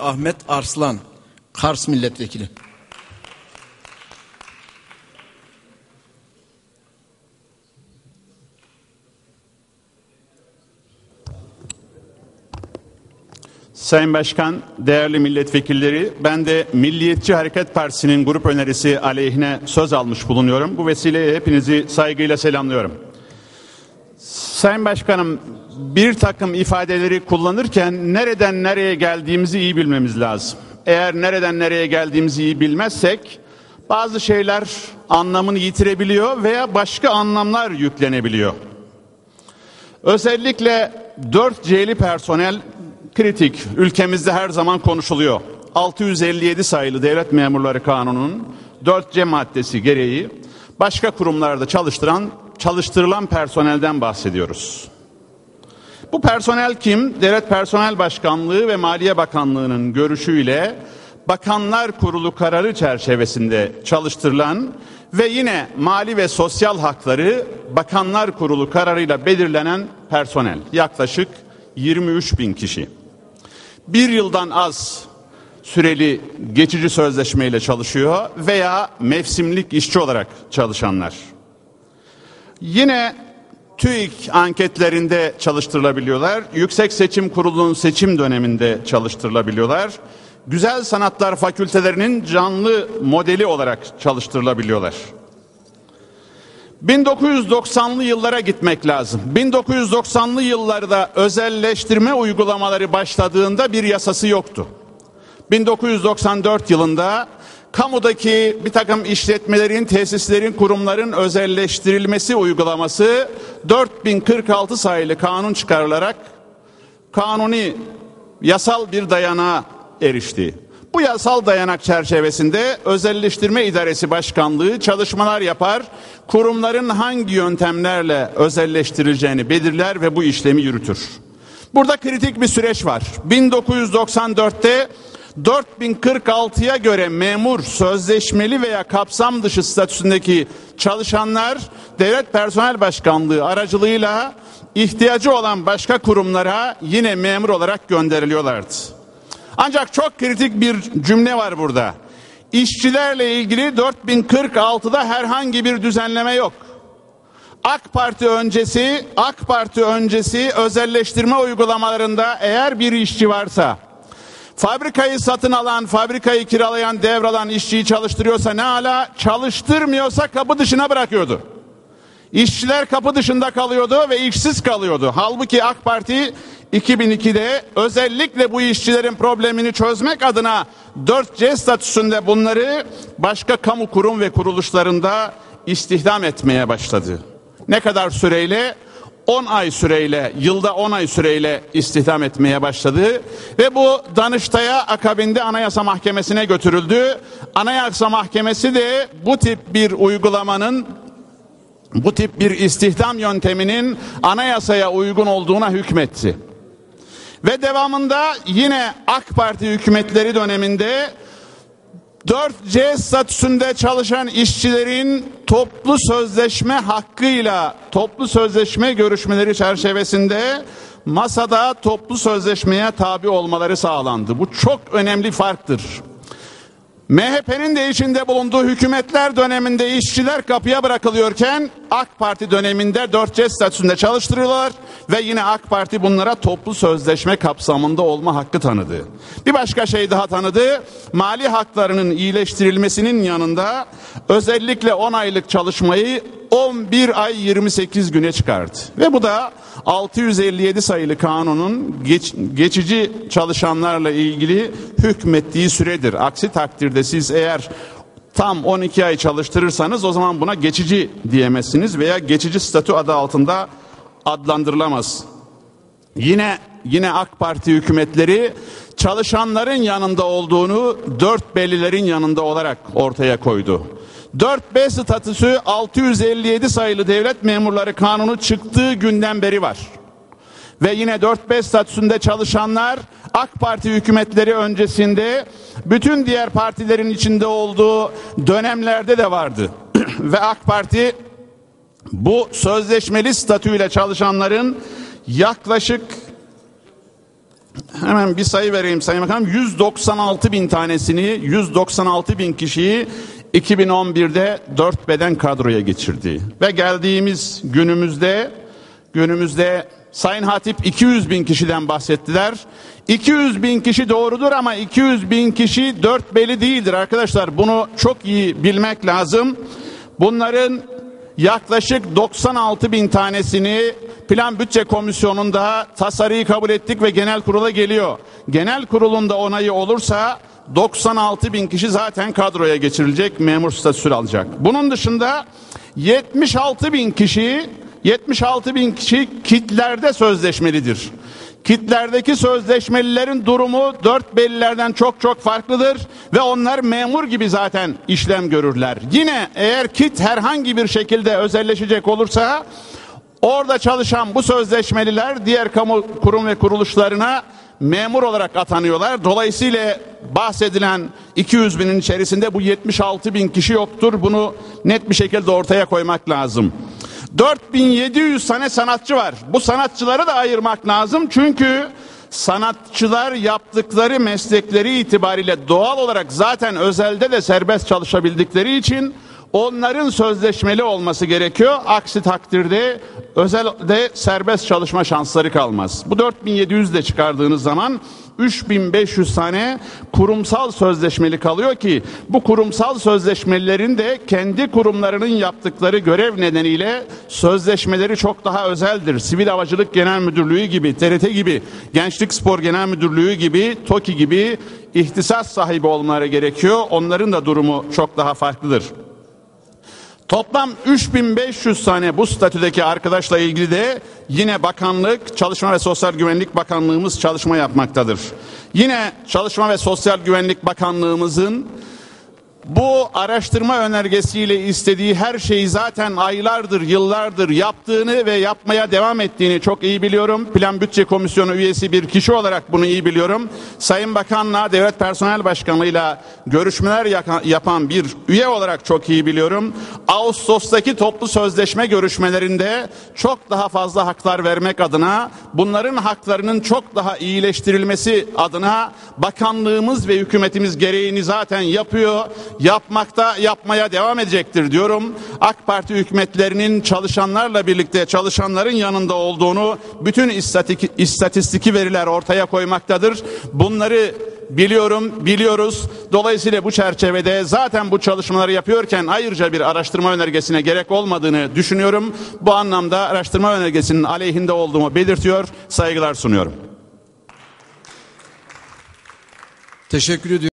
Ahmet Arslan, Kars Milletvekili. Sayın Başkan, değerli milletvekilleri, ben de Milliyetçi Hareket Partisi'nin grup önerisi aleyhine söz almış bulunuyorum. Bu vesileyle hepinizi saygıyla selamlıyorum. Sayın Başkanım, bir takım ifadeleri kullanırken nereden nereye geldiğimizi iyi bilmemiz lazım. Eğer nereden nereye geldiğimizi iyi bilmezsek bazı şeyler anlamını yitirebiliyor veya başka anlamlar yüklenebiliyor. Özellikle 4C'li personel kritik. Ülkemizde her zaman konuşuluyor. 657 sayılı Devlet Memurları Kanunu'nun 4C maddesi gereği başka kurumlarda çalıştıran çalıştırılan personelden bahsediyoruz. Bu personel kim? Devlet Personel Başkanlığı ve Maliye Bakanlığı'nın görüşüyle Bakanlar Kurulu kararı çerçevesinde çalıştırılan ve yine mali ve sosyal hakları Bakanlar Kurulu kararıyla belirlenen personel. Yaklaşık 23 bin kişi. Bir yıldan az süreli geçici sözleşmeyle çalışıyor veya mevsimlik işçi olarak çalışanlar. Yine TÜİK anketlerinde çalıştırılabiliyorlar. Yüksek Seçim Kurulu'nun seçim döneminde çalıştırılabiliyorlar. Güzel Sanatlar Fakültelerinin canlı modeli olarak çalıştırılabiliyorlar. 1990'lı yıllara gitmek lazım. 1990'lı yıllarda özelleştirme uygulamaları başladığında bir yasası yoktu. 1994 yılında kamudaki bir takım işletmelerin, tesislerin, kurumların özelleştirilmesi uygulaması 4046 sayılı kanun çıkarılarak kanuni yasal bir dayanağa erişti. Bu yasal dayanak çerçevesinde Özelleştirme İdaresi Başkanlığı çalışmalar yapar, kurumların hangi yöntemlerle özelleştirileceğini belirler ve bu işlemi yürütür. Burada kritik bir süreç var. 1994'te 4046'ya göre memur, sözleşmeli veya kapsam dışı statüsündeki çalışanlar Devlet Personel Başkanlığı aracılığıyla ihtiyacı olan başka kurumlara yine memur olarak gönderiliyorlardı. Ancak çok kritik bir cümle var burada. İşçilerle ilgili 4046'da herhangi bir düzenleme yok. AK Parti öncesi, AK Parti öncesi özelleştirme uygulamalarında eğer bir işçi varsa fabrikayı satın alan, fabrikayı kiralayan, devralan işçiyi çalıştırıyorsa ne ala, çalıştırmıyorsa kapı dışına bırakıyordu. İşçiler kapı dışında kalıyordu ve işsiz kalıyordu. Halbuki AK Parti 2002'de özellikle bu işçilerin problemini çözmek adına 4C statüsünde bunları başka kamu kurum ve kuruluşlarında istihdam etmeye başladı. Ne kadar süreyle? 10 ay süreyle, yılda 10 ay süreyle istihdam etmeye başladı ve bu Danıştay'a akabinde Anayasa Mahkemesi'ne götürüldü. Anayasa Mahkemesi de bu tip bir uygulamanın bu tip bir istihdam yönteminin anayasaya uygun olduğuna hükmetti. Ve devamında yine AK Parti hükümetleri döneminde 4C statüsünde çalışan işçilerin toplu sözleşme hakkıyla toplu sözleşme görüşmeleri çerçevesinde masada toplu sözleşmeye tabi olmaları sağlandı. Bu çok önemli farktır. MHP'nin de içinde bulunduğu hükümetler döneminde işçiler kapıya bırakılıyorken AK Parti döneminde 4C statüsünde çalıştırıyorlar ve yine AK Parti bunlara toplu sözleşme kapsamında olma hakkı tanıdı. Bir başka şey daha tanıdı. Mali haklarının iyileştirilmesinin yanında özellikle 10 aylık çalışmayı 11 ay 28 güne çıkardı. Ve bu da 657 sayılı kanunun geç, geçici çalışanlarla ilgili hükmettiği süredir. Aksi takdirde siz eğer tam 12 ay çalıştırırsanız o zaman buna geçici diyemezsiniz veya geçici statü adı altında adlandırılamaz. Yine yine AK Parti hükümetleri çalışanların yanında olduğunu dört bellilerin yanında olarak ortaya koydu. 4B statüsü 657 sayılı devlet memurları kanunu çıktığı günden beri var. Ve yine 4B statüsünde çalışanlar AK Parti hükümetleri öncesinde bütün diğer partilerin içinde olduğu dönemlerde de vardı. Ve AK Parti bu sözleşmeli statüyle çalışanların yaklaşık Hemen bir sayı vereyim Sayın Bakanım. 196 bin tanesini, 196 bin kişiyi 2011'de 4 beden kadroya geçirdi. Ve geldiğimiz günümüzde, günümüzde Sayın Hatip 200 bin kişiden bahsettiler. 200 bin kişi doğrudur ama 200 bin kişi 4 beli değildir arkadaşlar. Bunu çok iyi bilmek lazım. Bunların yaklaşık 96 bin tanesini Plan Bütçe Komisyonu'nda tasarıyı kabul ettik ve genel kurula geliyor. Genel kurulunda onayı olursa 96 bin kişi zaten kadroya geçirilecek, memur statüsü alacak. Bunun dışında 76 bin kişi 76 bin kişi kitlerde sözleşmelidir. Kitlerdeki sözleşmelilerin durumu dört bellilerden çok çok farklıdır ve onlar memur gibi zaten işlem görürler. Yine eğer kit herhangi bir şekilde özelleşecek olursa orada çalışan bu sözleşmeliler diğer kamu kurum ve kuruluşlarına memur olarak atanıyorlar. Dolayısıyla bahsedilen 200 binin içerisinde bu 76 bin kişi yoktur. Bunu net bir şekilde ortaya koymak lazım. 4700 tane sanatçı var. Bu sanatçıları da ayırmak lazım çünkü sanatçılar yaptıkları meslekleri itibariyle doğal olarak zaten özelde de serbest çalışabildikleri için onların sözleşmeli olması gerekiyor. Aksi takdirde özelde serbest çalışma şansları kalmaz. Bu 4700 de çıkardığınız zaman 3500 tane kurumsal sözleşmeli kalıyor ki bu kurumsal sözleşmelilerin de kendi kurumlarının yaptıkları görev nedeniyle sözleşmeleri çok daha özeldir. Sivil Havacılık Genel Müdürlüğü gibi, TRT gibi, Gençlik Spor Genel Müdürlüğü gibi, TOKİ gibi ihtisas sahibi olmaları gerekiyor. Onların da durumu çok daha farklıdır. Toplam 3500 tane bu statüdeki arkadaşla ilgili de yine bakanlık, Çalışma ve Sosyal Güvenlik Bakanlığımız çalışma yapmaktadır. Yine Çalışma ve Sosyal Güvenlik Bakanlığımızın bu araştırma önergesiyle istediği her şeyi zaten aylardır, yıllardır yaptığını ve yapmaya devam ettiğini çok iyi biliyorum. Plan Bütçe Komisyonu üyesi bir kişi olarak bunu iyi biliyorum. Sayın Bakan'la, Devlet Personel Başkanı'yla görüşmeler yapan bir üye olarak çok iyi biliyorum. Ağustos'taki toplu sözleşme görüşmelerinde çok daha fazla haklar vermek adına, bunların haklarının çok daha iyileştirilmesi adına bakanlığımız ve hükümetimiz gereğini zaten yapıyor yapmakta yapmaya devam edecektir diyorum. AK Parti hükümetlerinin çalışanlarla birlikte çalışanların yanında olduğunu bütün istatik, istatistiki veriler ortaya koymaktadır. Bunları biliyorum, biliyoruz. Dolayısıyla bu çerçevede zaten bu çalışmaları yapıyorken ayrıca bir araştırma önergesine gerek olmadığını düşünüyorum. Bu anlamda araştırma önergesinin aleyhinde olduğumu belirtiyor. Saygılar sunuyorum. Teşekkür ediyorum.